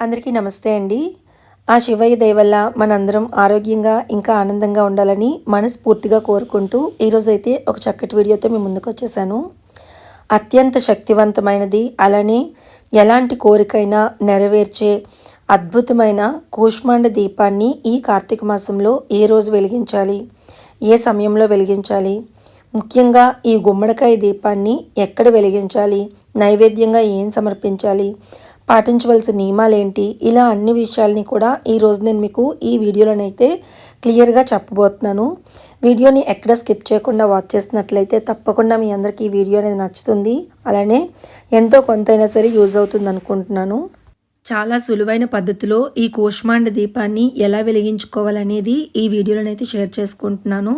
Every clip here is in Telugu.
అందరికీ నమస్తే అండి. ఆ శివయ్య దయవల్ల మనందరం ఆరోగ్యంగా ఇంకా ఆనందంగా ఉండాలని మనస్ఫూర్తిగా కోరుకుంటూ ఈరోజైతే ఒక చక్కటి వీడియోతో మీ ముందుకు వచ్చేసాను. అత్యంత శక్తివంతమైనది అలానే ఎలాంటి కోరికైనా నెరవేర్చే అద్భుతమైన కూష్మాండ దీపాన్ని ఈ కార్తీక మాసంలో ఏ రోజు వెలిగించాలి? ఏ సమయంలో వెలిగించాలి? ముఖ్యంగా ఈ గుమ్మడికాయ దీపాన్ని ఎక్కడ వెలిగించాలి? నైవేద్యంగా ఏం సమర్పించాలి? పాటించవలసిన నియమాలేంటి? ఇలా అన్ని విషయాల్ని కూడా ఈరోజు నేను మీకు ఈ వీడియోలోనైతే క్లియర్గా చెప్పబోతున్నాను. వీడియోని ఎక్కడ స్కిప్ చేయకుండా వాచ్ చేసినట్లయితే తప్పకుండా మీ అందరికీ ఈ వీడియో అనేది నచ్చుతుంది. అలానే ఎంతో కొంతైనా సరే యూజ్ అవుతుంది అనుకుంటున్నాను. చాలా సులువైన పద్ధతిలో ఈ కూష్మాండ దీపాన్ని ఎలా వెలిగించుకోవాలనేది ఈ వీడియోలోనైతే షేర్ చేసుకుంటున్నాను.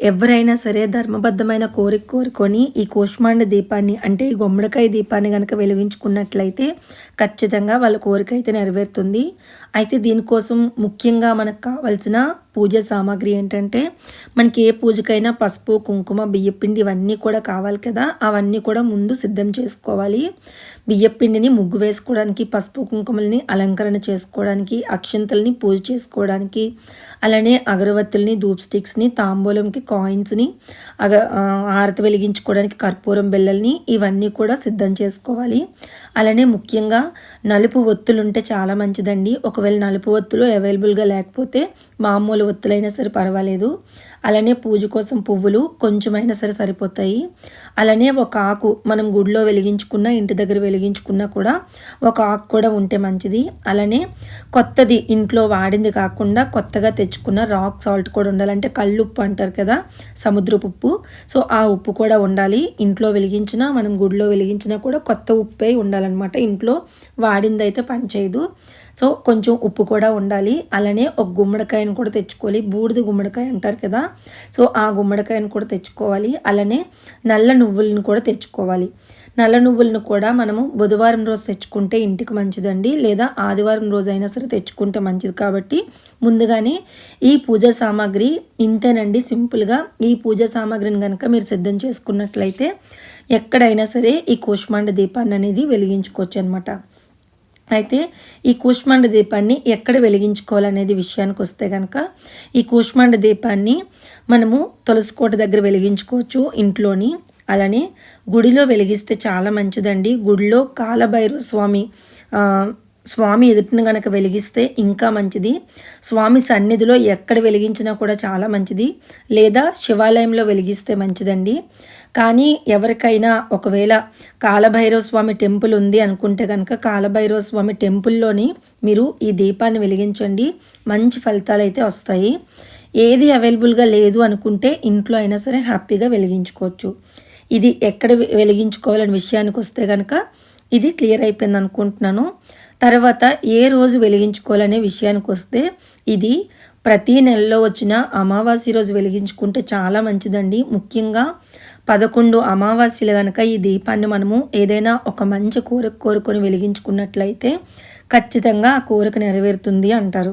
ఎవరైనా సరే ధర్మబద్ధమైన కోరిక కోరుకొని ఈ కోష్మాండ దీపాన్ని అంటే ఈ గుమ్మడికాయ దీపాన్ని కనుక వెలిగించుకున్నట్లయితే ఖచ్చితంగా వాళ్ళ కోరిక అయితే నెరవేరుతుంది. అయితే దీనికోసం ముఖ్యంగా మనకు కావాల్సిన పూజ సామాగ్రి ఏంటంటే మనకి ఏ పూజకైనా పసుపు కుంకుమ బియ్యపిండి ఇవన్నీ కూడా కావాలి కదా. అవన్నీ కూడా ముందు సిద్ధం చేసుకోవాలి. బియ్యపిండిని ముగ్గు వేసుకోవడానికి పసుపు కుంకుమల్ని అలంకరణ చేసుకోవడానికి అక్షంతల్ని పూజ చేసుకోవడానికి అలానే అగరవత్తుల్ని ధూప్ స్టిక్స్ని తాంబూలంకి కాయిన్స్ని అగ ఆరతి వెలిగించుకోవడానికి కర్పూరం బిళ్ళల్ని ఇవన్నీ కూడా సిద్ధం చేసుకోవాలి. అలానే ముఖ్యంగా నలుపు ఒత్తులు ఉంటే చాలా మంచిదండి. ఒకవేళ నలుపు ఒత్తులు అవైలబుల్గా లేకపోతే మామూలు ఒత్తులైనా సరే పర్వాలేదు. అలానే పూజ కోసం పువ్వులు కొంచెమైనా సరే సరిపోతాయి. అలానే ఒక ఆకు మనం గుడిలో వెలిగించుకున్న ఇంటి దగ్గర వెలిగించుకున్నా కూడా ఒక ఆకు కూడా ఉంటే మంచిది. అలానే కొత్తది ఇంట్లో వాడింది కాకుండా కొత్తగా తెచ్చుకున్న రాక్ సాల్ట్ కూడా ఉండాలంటే కళ్ళు ఉప్పు అంటారు కదా సముద్రపు ఉప్పు సో ఆ ఉప్పు కూడా ఉండాలి. ఇంట్లో వెలిగించినా మనం గుడిలో వెలిగించినా కూడా కొత్త ఉప్పే ఉండాలన్నమాట. ఇంట్లో వాడిందైతే పనిచేయదు. సో కొంచెం ఉప్పు కూడా ఉండాలి. అలానే ఒక గుమ్మడికాయను కూడా తెచ్చుకోవాలి. బూడిద గుమ్మడికాయ అంటారు కదా. సో ఆ గుమ్మడికాయను కూడా తెచ్చుకోవాలి. అలానే నల్ల నువ్వులను కూడా తెచ్చుకోవాలి. నల్ల నువ్వులను కూడా మనము బుధవారం రోజు తెచ్చుకుంటే ఇంటికి మంచిదండి. లేదా ఆదివారం రోజు అయినా సరే తెచ్చుకుంటే మంచిది. కాబట్టి ముందుగానే ఈ పూజ సామాగ్రి ఇంతేనండి. సింపుల్గా ఈ పూజ సామాగ్రిని కనుక మీరు సిద్ధం చేసుకున్నట్లయితే ఎక్కడైనా సరే ఈ కూష్మాండ దీపాన్ని అనేది వెలిగించుకోవచ్చు అనమాట అయితే ఈ కూష్మాండ దీపాన్ని ఎక్కడ వెలిగించుకోవాలనేది విషయానికి వస్తే కనుక ఈ కూష్మాండ దీపాన్ని మనము తులసికోట దగ్గర వెలిగించుకోవచ్చు ఇంట్లోని. అలానే గుడిలో వెలిగిస్తే చాలా మంచిదండి. గుడిలో కాలభైరవ స్వామి స్వామి ఎదుటిని గనక వెలిగిస్తే ఇంకా మంచిది. స్వామి సన్నిధిలో ఎక్కడ వెలిగించినా కూడా చాలా మంచిది. లేదా శివాలయంలో వెలిగిస్తే మంచిదండి. కానీ ఎవరికైనా ఒకవేళ కాలభైరవ స్వామి టెంపుల్ ఉంది అనుకుంటే కనుక కాలభైరవ స్వామి టెంపుల్లోని మీరు ఈ దీపాన్ని వెలిగించండి. మంచి ఫలితాలు అయితే వస్తాయి. ఏది అవైలబుల్గా లేదు అనుకుంటే ఇంట్లో అయినా సరే హ్యాపీగా వెలిగించుకోవచ్చు. ఇది ఎక్కడ వెలిగించుకోవాలనే విషయానికి వస్తే కనుక ఇది క్లియర్ అయిపోయింది అనుకుంటున్నాను తర్వాత ఏ రోజు వెలిగించుకోవాలనే విషయానికి వస్తే ఇది ప్రతి నెలలో వచ్చిన అమావాస్య రోజు వెలిగించుకుంటే చాలా మంచిదండి. ముఖ్యంగా పదకొండు అమావాస్యలు కనుక ఈ దీపాన్ని మనము ఏదైనా ఒక మంచి కోరిక కోరుకొని వెలిగించుకున్నట్లయితే ఖచ్చితంగా ఆ కోరిక నెరవేరుతుంది అంటారు.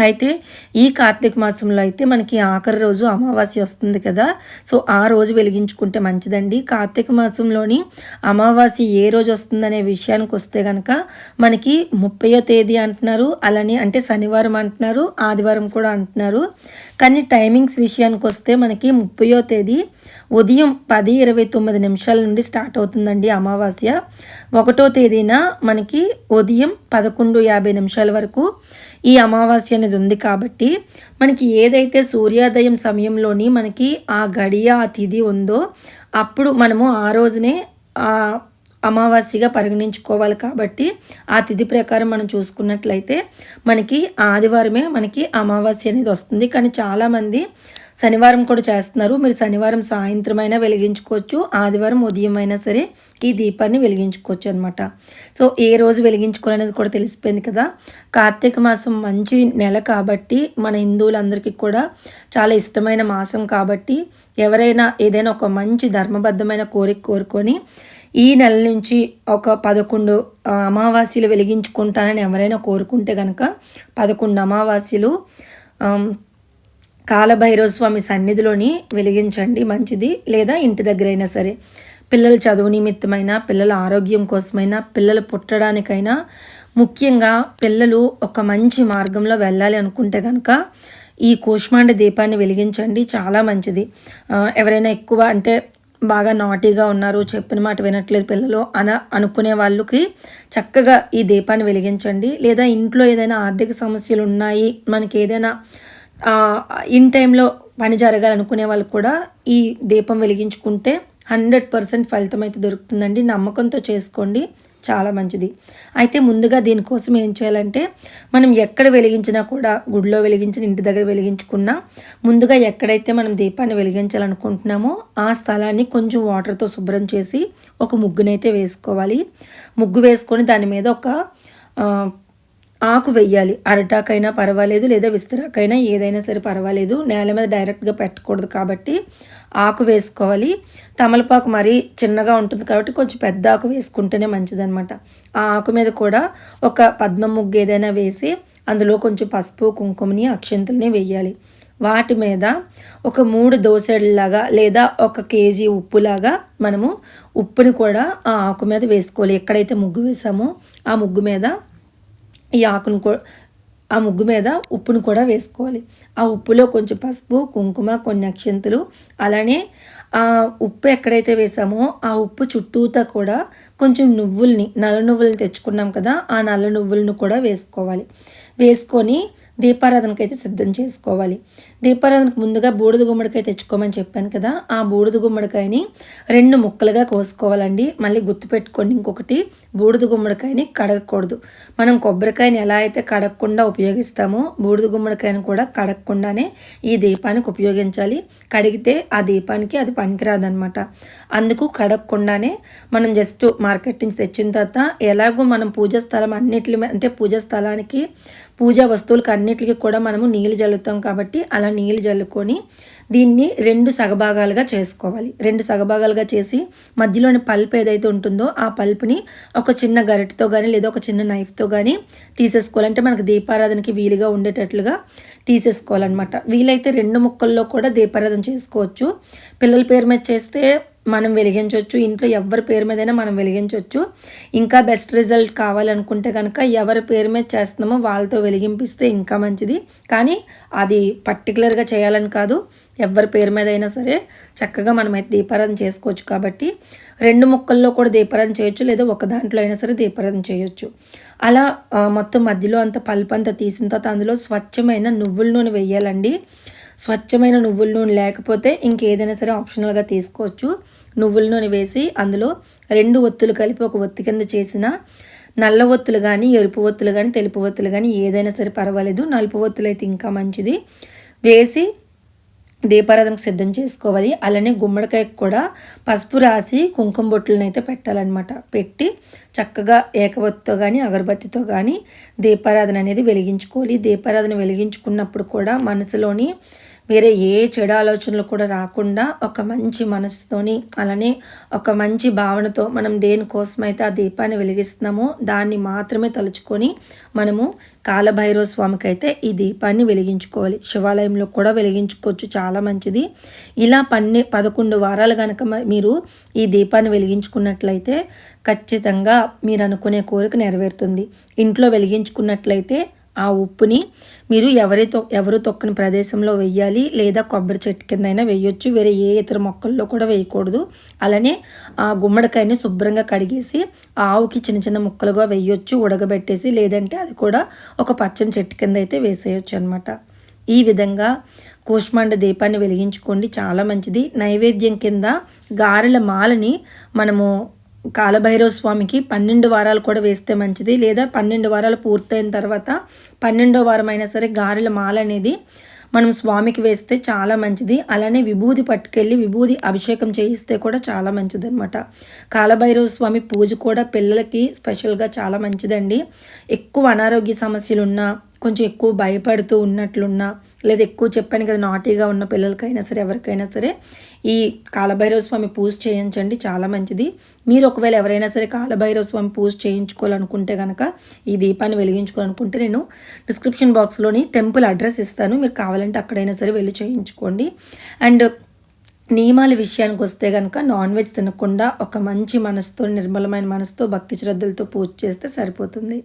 అయితే ఈ కార్తీక మాసంలో అయితే మనకి ఆఖరి రోజు అమావాస్య వస్తుంది కదా. సో ఆ రోజు వెలిగించుకుంటే మంచిదండి. కార్తీక మాసంలోని అమావాస్య ఏ రోజు వస్తుందనే విషయానికి వస్తే కనుక మనకి ముప్పయో తేదీ అంటున్నారు. అలానే అంటే శనివారం అంటున్నారు ఆదివారం కూడా అంటున్నారు. కానీ టైమింగ్స్ విషయానికి వస్తే మనకి ముప్పయో తేదీ ఉదయం పది ఇరవై తొమ్మిది నిమిషాల నుండి స్టార్ట్ అవుతుందండి అమావాస్య. ఒకటో తేదీన మనకి ఉదయం పదకొండు యాభై నిమిషాల వరకు ఈ అమావాస్య అనేది ఉంది కాబట్టి మనకి ఏదైతే సూర్యోదయం సమయంలోని మనకి ఆ గడియ ఆ తిథి ఉందో అప్పుడు మనము ఆ రోజునే అమావాస్యగా పరిగణించుకోవాలి కాబట్టి ఆ తిథి ప్రకారం మనం చూసుకున్నట్లయితే మనకి ఆదివారమే మనకి అమావాస్య అనేది వస్తుంది. కానీ చాలామంది శనివారం కూడా చేస్తున్నారు. మీరు శనివారం సాయంత్రం అయినా వెలిగించుకోవచ్చు. ఆదివారం ఉదయం అయినా సరే ఈ దీపాన్ని వెలిగించుకోవచ్చు అనమాట సో ఏ రోజు వెలిగించుకోవాలనేది కూడా తెలిసిపోయింది కదా. కార్తీక మాసం మంచి నెల కాబట్టి మన హిందువులందరికీ కూడా చాలా ఇష్టమైన మాసం కాబట్టి ఎవరైనా ఏదైనా ఒక మంచి ధర్మబద్ధమైన కోరిక కోరుకొని ఈ నెల నుంచి ఒక పదకొండు అమావాస్యలు వెలిగించుకుంటానని ఎవరైనా కోరుకుంటే కనుక పదకొండు అమావాస్యలు కాలభైరవ స్వామి సన్నిధిలోని వెలిగించండి మంచిది. లేదా ఇంటి దగ్గరైనా సరే పిల్లల చదువు నిమిత్తమైన పిల్లల ఆరోగ్యం కోసమైనా పిల్లలు పుట్టడానికైనా ముఖ్యంగా పిల్లలు ఒక మంచి మార్గంలో వెళ్ళాలి అనుకుంటే కనుక ఈ కూష్మాండ దీపాన్ని వెలిగించండి చాలా మంచిది. ఎవరైనా ఎక్కువ అంటే బాగా నాటీగా ఉన్నారు చెప్పిన మాట వినట్లేదు పిల్లలు అన అనుకునే వాళ్ళకి చక్కగా ఈ దీపాన్ని వెలిగించండి. లేదా ఇంట్లో ఏదైనా ఆర్థిక సమస్యలు ఉన్నాయి మనకి ఏదైనా ఇన్ టైంలో పని జరగాలనుకునే వాళ్ళు కూడా ఈ దీపం వెలిగించుకుంటే హండ్రెడ్ పర్సెంట్ ఫలితం అయితే దొరుకుతుందండి. నమ్మకంతో చేసుకోండి. చాలా మంచిది. అయితే ముందుగా దీనికోసం ఏం చేయాలంటే మనం ఎక్కడ వెలిగించినా కూడా గుడిలో వెలిగించిన ఇంటి దగ్గర వెలిగించుకున్నా ముందుగా ఎక్కడైతే మనం దీపాన్ని వెలిగించాలనుకుంటున్నామో ఆ స్థలాన్ని కొంచెం వాటర్తో శుభ్రం చేసి ఒక ముగ్గునైతే వేసుకోవాలి. ముగ్గు వేసుకొని దాని మీద ఒక ఆకు వెయ్యాలి. అరటాకైనా పర్వాలేదు లేదా విస్తరాకైనా ఏదైనా సరే పర్వాలేదు. నేల మీద డైరెక్ట్గా పెట్టకూడదు కాబట్టి ఆకు వేసుకోవాలి. తమలపాకు మరీ చిన్నగా ఉంటుంది కాబట్టి కొంచెం పెద్ద ఆకు వేసుకుంటేనే మంచిదనమాట ఆ ఆకు మీద కూడా ఒక పద్మ ముగ్గు ఏదైనా వేసి అందులో కొంచెం పసుపు కుంకుమని అక్షంతుల్ని వేయాలి. వాటి మీద ఒక మూడు దోసెళ్ళలాగా లేదా ఒక కేజీ ఉప్పులాగా మనము ఉప్పుని కూడా ఆ ఆకు మీద వేసుకోవాలి. ఎక్కడైతే ముగ్గు వేసామో ఆ ముగ్గు మీద ఈ ఆకును ఆ ముగ్గు మీద ఉప్పును కూడా వేసుకోవాలి. ఆ ఉప్పులో కొంచెం పసుపు కుంకుమ కొన్ని అక్షంతులు అలానే ఆ ఉప్పు ఎక్కడైతే వేసామో ఆ ఉప్పు చుట్టూతా కూడా కొంచెం నువ్వుల్ని నల్ల నువ్వుల్ని తెచ్చుకున్నాం కదా ఆ నల్ల నువ్వులను కూడా వేసుకోవాలి. వేసుకొని దీపారాధనకైతే అయితే సిద్ధం చేసుకోవాలి. దీపారాధనకు ముందుగా బూడిద గుమ్మడికాయ తెచ్చుకోమని చెప్పాను కదా ఆ బూడిద గుమ్మడికాయని రెండు ముక్కలుగా కోసుకోవాలండి. మళ్ళీ గుర్తుపెట్టుకోండి ఇంకొకటి బూడిద గుమ్మడికాయని కడగకూడదు. మనం కొబ్బరికాయని ఎలా అయితే కడగకుండా ఉపయోగిస్తామో బూడిద గుమ్మడికాయని కూడా కడగకుండానే ఈ దీపానికి ఉపయోగించాలి. కడిగితే ఆ దీపానికి అది పనికిరాదనమాట అందుకు కడగకుండానే మనం జస్ట్ మార్కెట్ నుంచి తెచ్చిన తర్వాత ఎలాగో మనం పూజా స్థలం అన్నిటి అంటే పూజా స్థలానికి పూజా వస్తువులకు అన్నిటికీ కూడా మనము నీళ్ళు జల్లుతాం కాబట్టి అలా నీళ్ళు జల్లుకొని దీన్ని రెండు సగభాగాలుగా చేసుకోవాలి. రెండు సగభాగాలుగా చేసి మధ్యలోని పల్ప్ ఏదైతే ఉంటుందో ఆ పల్ప్ని ఒక చిన్న గరిటతో కానీ లేదా ఒక చిన్న నైఫ్తో కానీ తీసేసుకోవాలంటే మనకు దీపారాధనకి వీలుగా ఉండేటట్లుగా తీసేసుకోవాలన్నమాట. వీలైతే రెండు ముక్కల్లో కూడా దీపారాధన చేసుకోవచ్చు. పిల్లల పేరు మీద చేస్తే మనం వెలిగించవచ్చు ఇంట్లో ఎవరి పేరు మీదైనా మనం వెలిగించవచ్చు ఇంకా బెస్ట్ రిజల్ట్ కావాలనుకుంటే కనుక ఎవరి పేరు మీద చేస్తున్నామో వాళ్ళతో వెలిగింపిస్తే ఇంకా మంచిది. కానీ అది పర్టికులర్గా చేయాలని కాదు. ఎవరి పేరు మీద అయినా సరే చక్కగా మనమైతే దీపారాధన చేసుకోవచ్చు కాబట్టి రెండు ముక్కల్లో కూడా దీపారాధన చేయొచ్చు. లేదా ఒక దాంట్లో అయినా సరే దీపారాధన చేయొచ్చు. అలా మొత్తం మధ్యలో అంత పల్పు అంతా తీసిన తర్వాత అందులో స్వచ్ఛమైన నువ్వుల నూనె వేయాలండి. స్వచ్ఛమైన నువ్వుల నూనె లేకపోతే ఇంకేదైనా సరే ఆప్షనల్గా తీసుకోవచ్చు. నువ్వుల నూనె వేసి అందులో రెండు ఒత్తులు కలిపి ఒక ఒత్తి కింద చేసిన నల్ల ఒత్తులు కానీ ఎరుపు ఒత్తులు కానీ తెలుపు ఒత్తులు కానీ ఏదైనా సరే పర్వాలేదు. నలుపు ఒత్తులు అయితే ఇంకా మంచిది. వేసి దీపారాధనకు సిద్ధం చేసుకోవాలి. అలానే గుమ్మడికాయకు కూడా పసుపు రాసి కుంకుమ బొట్టులను అయితే పెట్టాలన్నమాట. పెట్టి చక్కగా ఏకవత్తితో కానీ అగరబత్తితో కానీ దీపారాధన అనేది వెలిగించుకోవాలి. దీపారాధన వెలిగించుకున్నప్పుడు కూడా మనసులోని వేరే ఏ చెడు ఆలోచనలు కూడా రాకుండా ఒక మంచి మనసుతోని అలానే ఒక మంచి భావనతో మనం దేనికోసమైతే ఆ దీపాన్ని వెలిగిస్తున్నామో దాన్ని మాత్రమే తలుచుకొని మనము కాలభైరవ స్వామికి అయితే ఈ దీపాన్ని వెలిగించుకోవాలి. శివాలయంలో కూడా వెలిగించుకోవచ్చు. చాలా మంచిది. ఇలా పన్నె పదకొండు వారాలు కనుక మీరు ఈ దీపాన్ని వెలిగించుకున్నట్లయితే ఖచ్చితంగా మీరు అనుకునే కోరిక నెరవేరుతుంది. ఇంట్లో వెలిగించుకున్నట్లయితే ఆ ఉప్పుని మీరు ఎవరితో ఎవరు తొక్కని ప్రదేశంలో వెయ్యాలి లేదా కొబ్బరి చెట్టు కింద అయినా వేయొచ్చు వేరే ఏ ఇతర మొక్కల్లో కూడా వేయకూడదు. అలానే ఆ గుమ్మడికాయని శుభ్రంగా కడిగేసి ఆవుకి చిన్న చిన్న ముక్కలుగా వేయొచ్చు ఉడకబెట్టేసి లేదంటే అది కూడా ఒక పచ్చని చెట్టు కింద అయితే వేసేయచ్చు అనమాట ఈ విధంగా కూష్మాండ దీపాన్ని వెలిగించుకోండి. చాలా మంచిది. నైవేద్యం కింద గారెల మాలని మనము కాలభైరవ స్వామికి పన్నెండు వారాలు కూడా వేస్తే మంచిది. లేదా పన్నెండు వారాలు పూర్తయిన తర్వాత పన్నెండో వారం అయినా సరే గారెల మాల అనేది మనం స్వామికి వేస్తే చాలా మంచిది. అలానే విభూది పట్టుకెళ్ళి విభూది అభిషేకం చేయిస్తే కూడా చాలా మంచిది అనమాట కాలభైరవ స్వామి పూజ కూడా పిల్లలకి స్పెషల్గా చాలా మంచిదండి. ఎక్కువ అనారోగ్య సమస్యలు ఉన్నా కొంచెం ఎక్కువ భయపడుతూ ఉన్నట్లున్నా లేదా ఎక్కువ చెప్పాను కదా నాటీగా ఉన్న పిల్లలకైనా సరే ఎవరికైనా సరే ఈ కాలభైరవ స్వామి పూజ చేయించండి చాలా మంచిది. మీరు ఒకవేళ ఎవరైనా సరే కాలభైరవ స్వామి పూజ చేయించుకోవాలనుకుంటే కనుక ఈ దీపాన్ని వెలిగించుకోవాలనుకుంటే నేను డిస్క్రిప్షన్ బాక్స్లోని టెంపుల్ అడ్రస్ ఇస్తాను. మీరు కావాలంటే అక్కడైనా సరే వెళ్ళి చేయించుకోండి. అండ్ నియమాల విషయానికి వస్తే కనుక నాన్ వెజ్ తినకుండా ఒక మంచి మనసుతో నిర్మలమైన మనసుతో భక్తి శ్రద్ధలతో పూజ చేస్తే సరిపోతుంది.